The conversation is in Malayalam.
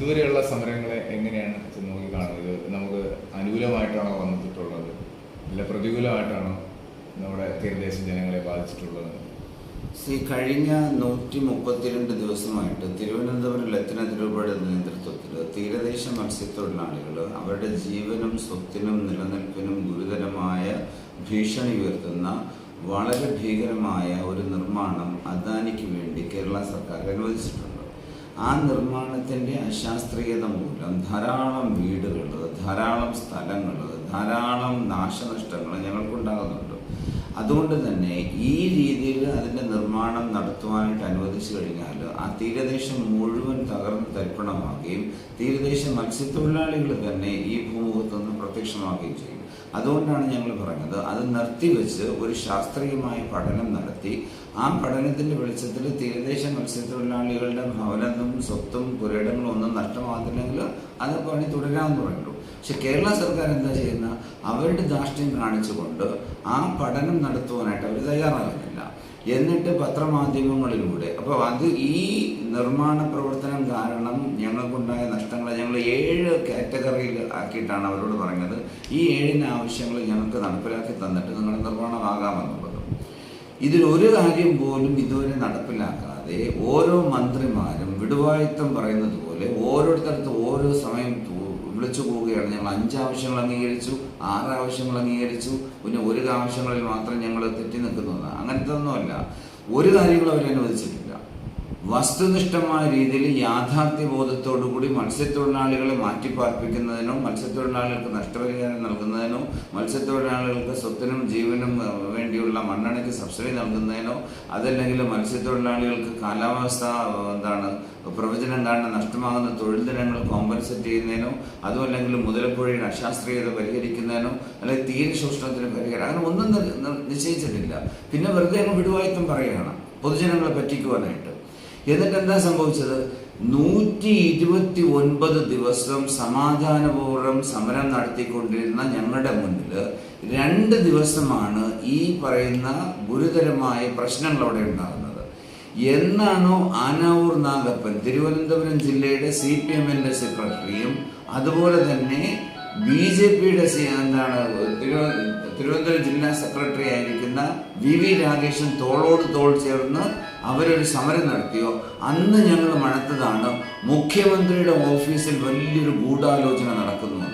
ഇതുവരെയുള്ള സമരങ്ങളെ എങ്ങനെയാണ് നോക്കി കാണുന്നത്? നമുക്ക് അനുകൂലമായിട്ടാണോ വന്നിട്ടുള്ളത്? അല്ല പ്രതികൂലമായിട്ടാണോ നമ്മുടെ തീരദേശ ജനങ്ങളെ ബാധിച്ചിട്ടുള്ളത്? സി കഴിഞ്ഞ നൂറ്റി മുപ്പത്തിരണ്ട് ദിവസമായിട്ട് തിരുവനന്തപുരം ലത്തിന രൂപയുടെ നേതൃത്വത്തിൽ തീരദേശ മത്സ്യത്തൊഴിലാളികൾ അവരുടെ ജീവനും സ്വത്തിനും നിലനിൽപ്പിനും ഗുരുതരമായ ഭീഷണി ഉയർത്തുന്ന വളരെ ഭീകരമായ ഒരു നിർമ്മാണം അദാനിക്ക് വേണ്ടി കേരള സർക്കാർ അനുവദിച്ചിട്ടുണ്ട്. ആ നിർമ്മാണത്തിന്റെ അശാസ്ത്രീയത മൂലം ധാരാളം വീടുകൾ ധാരാളം സ്ഥലങ്ങൾ ധാരാളം നാശനഷ്ടങ്ങൾ ഞങ്ങൾക്കുണ്ടാകുന്നുണ്ട്. അതുകൊണ്ട് തന്നെ ഈ രീതിയിൽ അതിന്റെ നിർമ്മാണം നടത്തുവാനായിട്ട് അനുവദിച്ചു കഴിഞ്ഞാൽ ആ തീരദേശം മുഴുവൻ തകർന്ന് തരിപ്പണമാകുകയും തീരദേശ മത്സ്യത്തൊഴിലാളികൾ തന്നെ ഈ ഭൂമുഖത്തു നിന്ന് പ്രത്യക്ഷമാവുകയും ചെയ്യും. അതുകൊണ്ടാണ് ഞങ്ങൾ പറഞ്ഞത് അത് നിർത്തിവെച്ച് ഒരു ശാസ്ത്രീയമായ പഠനം നടത്തി ആ പഠനത്തിന്റെ വെളിച്ചത്തിൽ തീരദേശ മത്സ്യത്തൊഴിലാളികളുടെ ഭവനത്തും സ്വത്തും പുരയിടങ്ങളും ഒന്നും നഷ്ടമാകുന്നില്ലെങ്കിൽ അത് പണി തുടരാമെന്ന് പറയുള്ളൂ. പക്ഷെ കേരള സർക്കാർ എന്താ ചെയ്യുന്ന? അവരുടെ ധാർഷ്ട്യം കാണിച്ചുകൊണ്ട് ആ പഠനം നടത്തുവാനായിട്ട് അവർ തയ്യാറാകുന്നില്ല. എന്നിട്ട് പത്രമാധ്യമങ്ങളിലൂടെ. അപ്പോൾ അത് ഈ നിർമ്മാണ പ്രവർത്തനം കാരണം ഞങ്ങൾക്കുണ്ടായ നഷ്ടങ്ങൾ ഞങ്ങൾ ഏഴ് കാറ്റഗറിയിൽ ആക്കിയിട്ടാണ് അവരോട് പറഞ്ഞത് ഈ ഏഴിന് ആവശ്യങ്ങൾ ഞങ്ങൾക്ക് നടപ്പിലാക്കി തന്നിട്ട് നിങ്ങളുടെ നിർമ്മാണമാകാമെന്നുള്ളത്. ഇതിലൊരു കാര്യം പോലും ഇതുവരെ നടപ്പിലാക്കാതെ ഓരോ മന്ത്രിമാരും വിടുവായുത്തം പറയുന്നത് പോലെ ഓരോരുത്തർക്ക് ഓരോ സമയം വിളിച്ചു പോവുകയാണ്. ഞങ്ങൾ അഞ്ച് ആവശ്യങ്ങൾ അംഗീകരിച്ചു ആറ് ആവശ്യങ്ങൾ അംഗീകരിച്ചു. പിന്നെ ഒരു ആവശ്യങ്ങളിൽ മാത്രം ഞങ്ങൾ തെറ്റി നിൽക്കുന്നതാണ് അങ്ങനത്തെ ഒന്നുമല്ല ഒരു കാര്യങ്ങളും അവർ അനുവദിച്ചിട്ടില്ല. വസ്തുനിഷ്ഠമായ രീതിയിൽ യാഥാർത്ഥ്യ ബോധത്തോടു കൂടി മത്സ്യത്തൊഴിലാളികളെ മാറ്റിപ്പാർപ്പിക്കുന്നതിനോ മത്സ്യത്തൊഴിലാളികൾക്ക് നഷ്ടപരിഹാരം നൽകുന്നതിനോ മത്സ്യത്തൊഴിലാളികൾക്ക് സ്വത്തിനും ജീവനും വേണ്ടിയുള്ള മണ്ണെണ്ണയ്ക്ക് സബ്സിഡി നൽകുന്നതിനോ അതല്ലെങ്കിൽ മത്സ്യത്തൊഴിലാളികൾക്ക് കാലാവസ്ഥ എന്താണ് പ്രവചനം കാരണം നഷ്ടമാകുന്ന തൊഴിൽ ദിനങ്ങൾ കോമ്പൻസേറ്റ് ചെയ്യുന്നതിനോ അതുമല്ലെങ്കിൽ മുതലപ്പുഴയുടെ അശാസ്ത്രീയത പരിഹരിക്കുന്നതിനോ അല്ലെങ്കിൽ തീരെ ശോഷണത്തിന് പരിഹാരം അങ്ങനെ ഒന്നും നിശ്ചയിച്ചിട്ടില്ല. പിന്നെ വെറുതെ അങ്ങ് പറയുകയാണ്. പൊതുജനങ്ങളെ പറ്റിക്കുവാനായിട്ട്. എന്നിട്ട് എന്താ സംഭവിച്ചത്? നൂറ്റി ഇരുപത്തി ഒൻപത് ദിവസം സമാധാനപൂർവം സമരം നടത്തിക്കൊണ്ടിരുന്ന ഞങ്ങളുടെ മുന്നിൽ രണ്ട് ദിവസമാണ് ഈ പറയുന്ന ഗുരുതരമായ പ്രശ്നങ്ങൾ അവിടെ ഉണ്ടാകുന്നത്. എന്നാണോ ആനാവൂർ നാഗപ്പൻ തിരുവനന്തപുരം ജില്ലയുടെ സി പി എമ്മിന്റെ സെക്രട്ടറിയും അതുപോലെ തന്നെ ബി ജെ പിയുടെ എന്താണ് തിരുവനന്തപുരം ജില്ലാ സെക്രട്ടറി ആയിരിക്കുന്ന വി വി രാകേഷൻ തോളോട് തോൾ ചേർന്ന് അവരൊരു സമരം നടത്തിയോ? അന്ന് ഞങ്ങൾ മണത്തതാണ് മുഖ്യമന്ത്രിയുടെ ഓഫീസിൽ വലിയൊരു ഗൂഢാലോചന നടക്കുന്നു